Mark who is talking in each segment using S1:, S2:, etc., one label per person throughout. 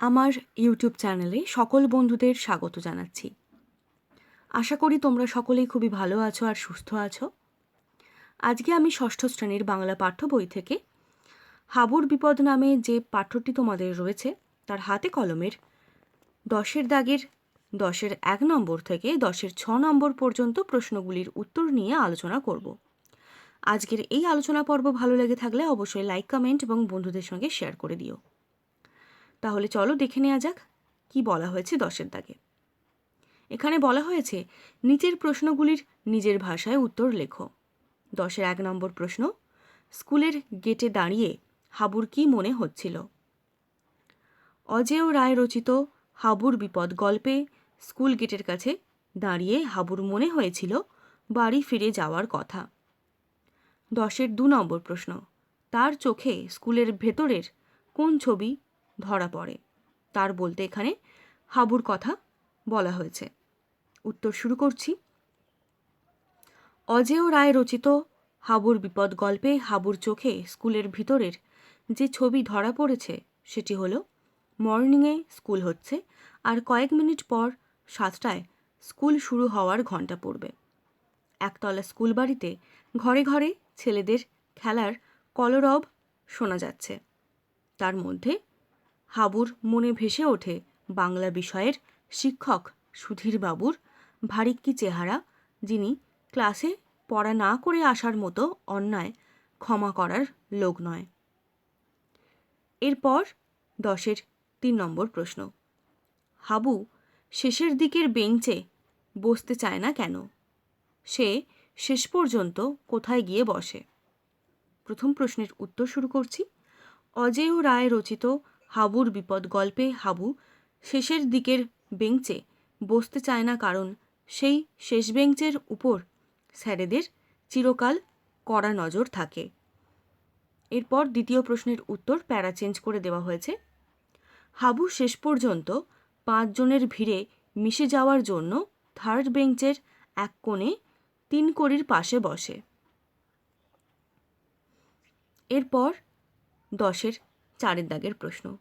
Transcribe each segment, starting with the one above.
S1: আমার ইউটিউব চ্যানেলে সকল বন্ধুদের স্বাগত জানাচ্ছি। আশা করি তোমরা সকলেই খুবই ভালো আছো আর সুস্থ আছো। আজকে আমি ষষ্ঠ শ্রেণির বাংলা পাঠ্য বই থেকে হাবুর বিপদ নামে যে পাঠ্যটি তোমাদের রয়েছে, তার হাতে কলমের দশের দাগের, দশের এক নম্বর থেকে দশের ছ নম্বর পর্যন্ত প্রশ্নগুলির উত্তর নিয়ে আলোচনা করব। আজকের এই আলোচনা পর্ব ভালো লেগে থাকলে অবশ্যই লাইক কমেন্ট এবং বন্ধুদের সঙ্গে শেয়ার করে দিও। তাহলে চলো দেখে নেওয়া যাক কি বলা হয়েছে দশের দাগে। এখানে বলা হয়েছে, নিচের প্রশ্নগুলির নিজের ভাষায় উত্তর লেখো। দশের এক নম্বর প্রশ্ন, স্কুলের গেটে দাঁড়িয়ে হাবুর কি মনে হচ্ছিল? অজেয় রায় রচিত হাবুর বিপদ গল্পে স্কুল গেটের কাছে দাঁড়িয়ে হাবুর মনে হয়েছিল বাড়ি ফিরে যাওয়ার কথা। দশের দু নম্বর প্রশ্ন, তার চোখে স্কুলের ভেতরের কোন ছবি ধরা পড়ে। তার বলতে এখানে হাবুর কথা বলা হয়েছে। উত্তর শুরু করছি। অজেয় রায় রচিত হাবুর বিপদ গল্পে হাবুর চোখে স্কুলের ভিতরের যে ছবি ধরা পড়েছে, সেটি হলো, মর্নিংয়ে স্কুল হচ্ছে আর কয়েক মিনিট পর সাতটায় স্কুল শুরু হওয়ার ঘণ্টা পড়বে। একতলা স্কুল বাড়িতে ঘরে ঘরে ছেলেদের খেলার কলরব শোনা যাচ্ছে। তার মধ্যে হাবুর মনে ভেসে ওঠে বাংলা বিষয়ের শিক্ষক সুধীর বাবুর ভারিক্কি চেহারা, যিনি ক্লাসে পড়া না করে আসার মতো অন্যায় ক্ষমা করার লোক নয়। এরপর দশের তিন নম্বর প্রশ্ন। হাবু শেষের দিকের বেঞ্চে বসতে চায় না কেন? সে শেষ পর্যন্ত কোথায় গিয়ে বসে? প্রথম প্রশ্নের উত্তর শুরু করছি। অজেয় রায় রচিত হাবুর বিপদ, গল্পে হাবু শেষের দিকের বেঞ্চে বসতে চায় না কারণ সেই শেষ বেঞ্চের উপর স্যারেদের চিরকাল কড়া নজর থাকে। এরপর দ্বিতীয় প্রশ্নের উত্তর প্যারা চেঞ্জ করে দেওয়া হয়েছে। হাবু শেষ পর্যন্ত পাঁচজনের ভিড়ে মিশে যাওয়ার জন্য থার্ড বেঞ্চের এক কোণে তিন কড়ির পাশে বসে। এরপর দশের চারের দাগের প্রশ্ন।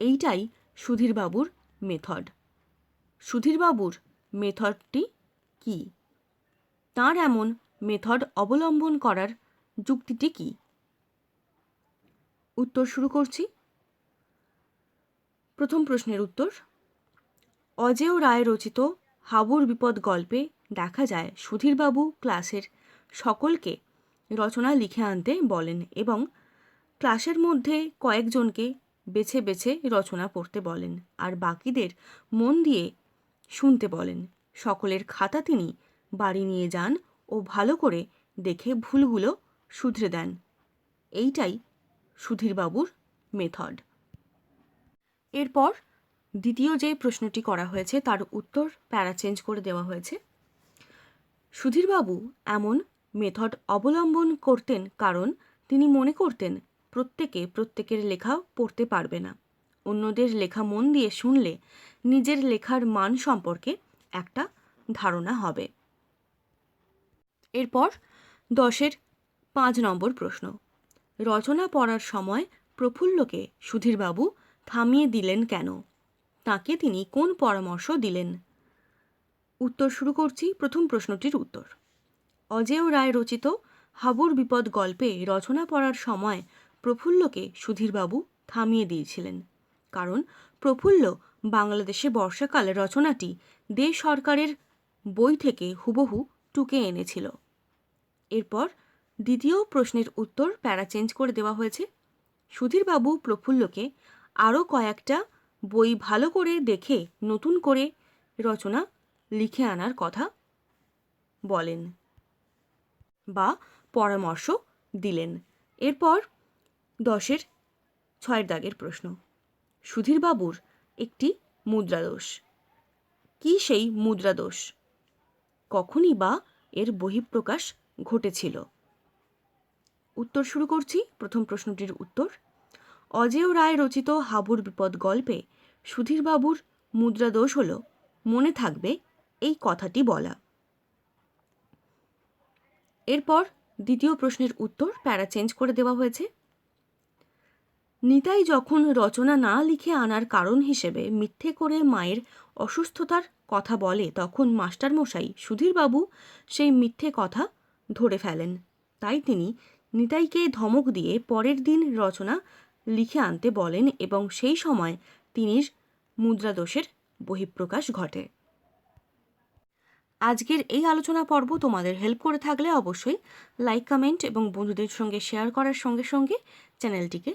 S1: এইটাই সুধীরবাবুর মেথড সুধীরবাবুর মেথডটি কি? তার এমন মেথড অবলম্বন করার যুক্তিটি কি? উত্তর শুরু করছি। প্রথম প্রশ্নের উত্তর। অজেয় রায় রচিত হাবুর বিপদ গল্পে দেখা যায় সুধীরবাবু ক্লাসের সকলকে রচনা লিখে আনতে বলেন এবং ক্লাসের মধ্যে কয়েকজনকে বেছে বেছে রচনা পড়তে বলেন আর বাকিদের মন দিয়ে শুনতে বলেন। সকলের খাতা তিনি বাড়ি নিয়ে যান ও ভালো করে দেখে ভুলগুলো শুধরে দেন। এইটাই সুধীরবাবুর মেথড। এরপর দ্বিতীয় যে প্রশ্নটি করা হয়েছে তার উত্তর প্যারা চেঞ্জ করে দেওয়া হয়েছে। সুধীরবাবু এমন মেথড অবলম্বন করতেন কারণ তিনি মনে করতেন প্রত্যেকে প্রত্যেকের লেখা পড়তে পারবে না। অন্যদের লেখা মন দিয়ে শুনলে নিজের লেখার মান সম্পর্কে একটা ধারণা হবে। এরপর দশের পাঁচ নম্বর প্রশ্ন। রচনা পড়ার সময় প্রফুল্লকে সুধীরবাবু থামিয়ে দিলেন কেন? তাকে তিনি কোন পরামর্শ দিলেন? উত্তর শুরু করছি প্রথম প্রশ্নটির উত্তর। অজেয় রায় রচিত হাবুর বিপদ গল্পে রচনা পড়ার সময় প্রফুল্লকে সুধীরবাবু থামিয়ে দিয়েছিলেন। কারণ প্রফুল্ল বাংলাদেশে বর্ষাকালে রচনাটি দে সরকারের বই থেকে হুবহু টুকে এনেছিল। এরপর দ্বিতীয় প্রশ্নের উত্তর প্যারা চেঞ্জ করে দেওয়া হয়েছে। সুধীরবাবু প্রফুল্লকে আরও কয়েকটা বই ভালো করে দেখে নতুন করে রচনা লিখে আনার কথা বলেন বা পরামর্শ দিলেন। এরপর দশের, ছয়ের দাগের প্রশ্ন। সুধীরবাবুর একটি মুদ্রাদোষ। কি সেই মুদ্রাদোষ? কখনই বা এর বহিঃপ্রকাশ ঘটেছিল? উত্তর শুরু করছি, প্রথম প্রশ্নটির উত্তর। অজেয় রায় রচিত হাবুর বিপদ গল্পে সুধীরবাবুর মুদ্রাদোষ হল, মনে থাকবে এই কথাটি বলা। এরপর দ্বিতীয় প্রশ্নের উত্তর প্যারা চেঞ্জ করে দেওয়া হয়েছে। নিতাই যখন রচনা না লিখে আনার কারণ হিসেবে মিথ্যে করে মায়ের অসুস্থতার কথা বলে তখন মাস্টারমশাই সুধীরবাবু সেই মিথ্যে কথা ধরে ফেলেন। তাই তিনি নিতাইকে ধমক দিয়ে পরের দিন রচনা লিখে আনতে বলেন এবং সেই সময় তিনি মুদ্রাদোষের বহিঃপ্রকাশ ঘটে। আজকের এই আলোচনা পর্ব তোমাদের হেল্প করে থাকলে অবশ্যই লাইক কমেন্ট এবং বন্ধুদের সঙ্গে শেয়ার করার সঙ্গে সঙ্গে চ্যানেলটিকে